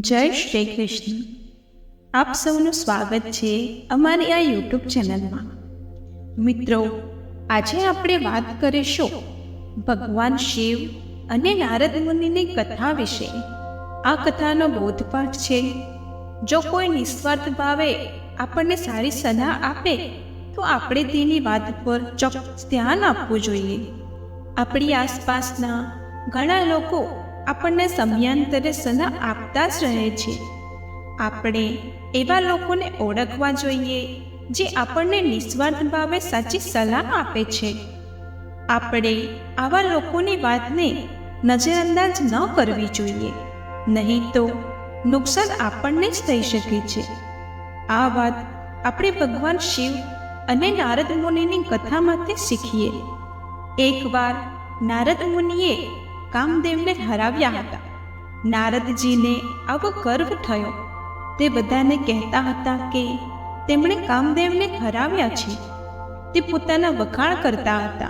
જય શ્રી કૃષ્ણ. આપ સૌનું સ્વાગત છે અમારી આ યુટ્યુબ ચેનલમાં. મિત્રો, આજે આપણે વાત કરીશું ભગવાન શિવ અને નારદ મુનિની કથા વિશે. આ કથાનો બોધપાઠ છે, જો કોઈ નિસ્વાર્થ ભાવે આપણને સારી સલાહ આપે, તો આપણે તેની વાત પર ચોક્કસ ધ્યાન આપવું જોઈએ. આપણી આસપાસના ઘણા લોકો આપણને સમયાંતરે સલાહ આપતા જ રહે છે. આપણે એવા લોકોને ઓળખવા જોઈએ જે આપણને નિસ્વાર્થ ભાવે સાચી સલાહ આપે છે. આપણે આવા લોકોની વાતને નજરઅંદાજ ન કરવી જોઈએ, નહીં તો નુકસાન આપણને જ થઈ શકે છે. આ વાત આપણે ભગવાન શિવ અને નારદ મુનિની કથામાંથી શીખીએ. એકવાર નારદ મુનિએ કામદેવને હરાવ્યા હતા. નારદજીને આવો ગર્વ થયો. તે બધાને કહેતા હતા કે તેમણે કામદેવને હરાવ્યા છે. તે પોતાના વખાણ કરતા હતા.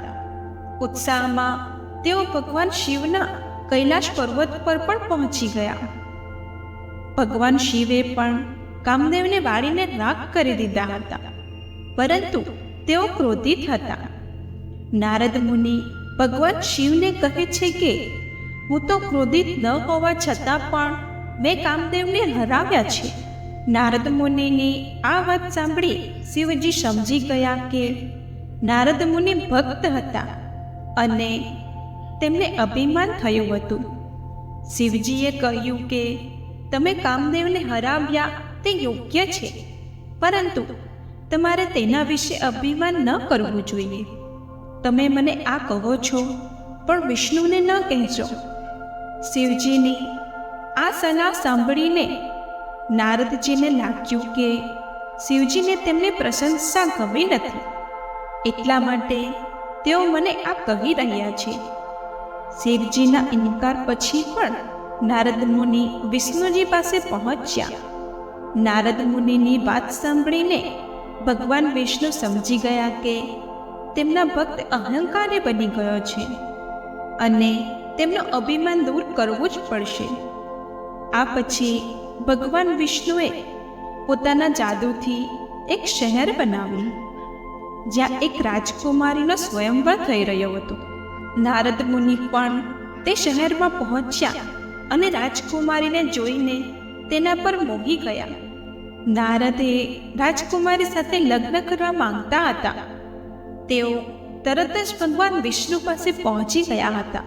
ઉત્સાહમાં તેઓ ભગવાન શિવના કૈલાશ પર્વત પર પણ પહોંચી ગયા. ભગવાન શિવે પણ કામદેવને વાળીને રાખ કરી દીધા હતા. પરંતુ તેઓ ક્રોધિત હતા. નારદ મુનિ ભગવાન શિવને કહે છે કે, હું તો ક્રોધિત ન હોવા છતાં પણ મેં કામદેવને હરાવ્યા છે. નારદ મુનિની આ વાત સાંભળી શિવજી સમજી ગયા કે નારદ મુનિ ભક્ત હતા અને તેમને અભિમાન થયું હતું. શિવજીએ કહ્યું કે, તમે કામદેવને હરાવ્યા તે યોગ્ય છે, પરંતુ તમારે તેના વિશે અભિમાન ન કરવું જોઈએ. તમે મને આ કહો છો, પણ વિષ્ણુને ન કહેજો. શિવજીની આ સલાહ સાંભળીને નારદજીને લાગ્યું કે શિવજીને તેમની પ્રશંસા ગમી નથી. એટલા માટે તેઓ મને આ કહી રહ્યા છે. શિવજીના ઇનકાર પછી પણ નારદ મુનિ વિષ્ણુજી પાસે પહોંચ્યા. નારદ મુનિની વાત સાંભળીને ભગવાન વિષ્ણુ સમજી ગયા કે તેમના ભક્ત અહંકારી બની ગયો છે અને તેમનું અભિમાન દૂર કરવું જ પડશે. આ પછી ભગવાન વિષ્ણુએ પોતાના જાદુથી એક શહેર બનાવ્યું, જ્યાં એક રાજકુમારીનો સ્વયંવર થઈ રહ્યો હતો. નારદ મુનિ પણ તે શહેરમાં પહોંચ્યા અને રાજકુમારીને જોઈને તેના પર મોહી ગયા. નારદે રાજકુમારી સાથે લગ્ન કરવા માંગતા હતા. તેઓ તરત જ ભગવાન વિષ્ણુ પાસે પહોંચી ગયા હતા.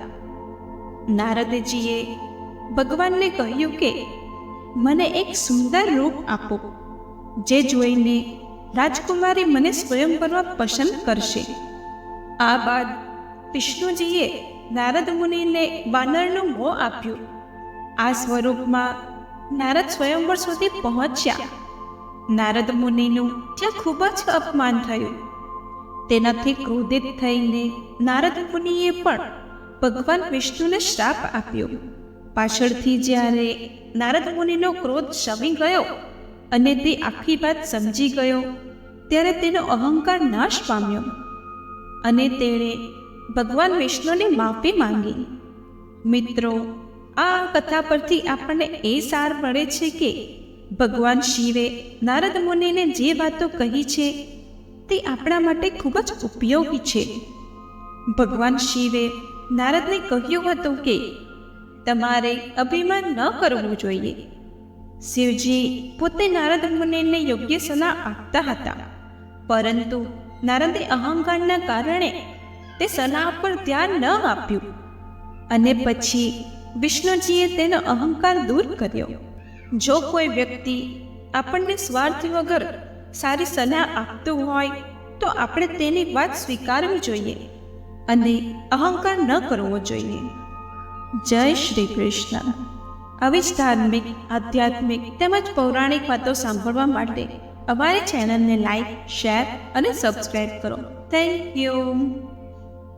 નારદજીએ ભગવાનને કહ્યું કે, મને એક સુંદર રૂપ આપો, જે જોઈને રાજકુમારી મને સ્વયંવરમાં પસંદ કરશે. આ બાદ વિષ્ણુજીએ નારદ મુનિને વાનરનું મોં આપ્યું. આ સ્વરૂપમાં નારદ સ્વયંવર સુધી પહોંચ્યા. નારદ મુનિનું ત્યાં ખૂબ જ અપમાન થયું. તેનાથી ક્રોધિત થઈને નારદ મુનિએ પણ ભગવાન વિષ્ણુને શ્રાપ આપ્યો. પાછળથી જ્યારે નારદ મુનિનો ક્રોધ શમી ગયો અને તે આખી વાત સમજી ગયો, ત્યારે તેનો અહંકાર નાશ પામ્યો અને તેણે ભગવાન વિષ્ણુની માફી માંગી. મિત્રો, આ કથા પરથી આપણને એ સાર મળે છે કે ભગવાન શિવે નારદ મુનિને જે વાતો કહી છે તે આપણા માટે ખૂબ જ ઉપયોગી છે. ભગવાન શિવે નારદને કહ્યું હતું કે, તમારે અભિમાન ન કરવું જોઈએ. શિવજી પોતે નારદ મુનિને યોગ્ય સલાહ આપતા હતા. પરંતુ નારદે અહંકારના કારણે તે સલાહ પર ધ્યાન ન આપ્યું. અને પછી વિષ્ણુજીએ તેનો અહંકાર દૂર કર્યો. જો કોઈ વ્યક્તિ આપણને સ્વાર્થ વગર સારી સલાહ આપતું હોય તો આપણે તેની વાત સ્વીકારવી જોઈએ અને અહંકાર ન કરવો જોઈએ. જય શ્રી કૃષ્ણ. આવી જ ધાર્મિક, આધ્યાત્મિક તેમજ પૌરાણિક વાતો સાંભળવા માટે અમારી ચેનલને લાઈક શેર અને સબસ્ક્રાઈબ કરો. Thank you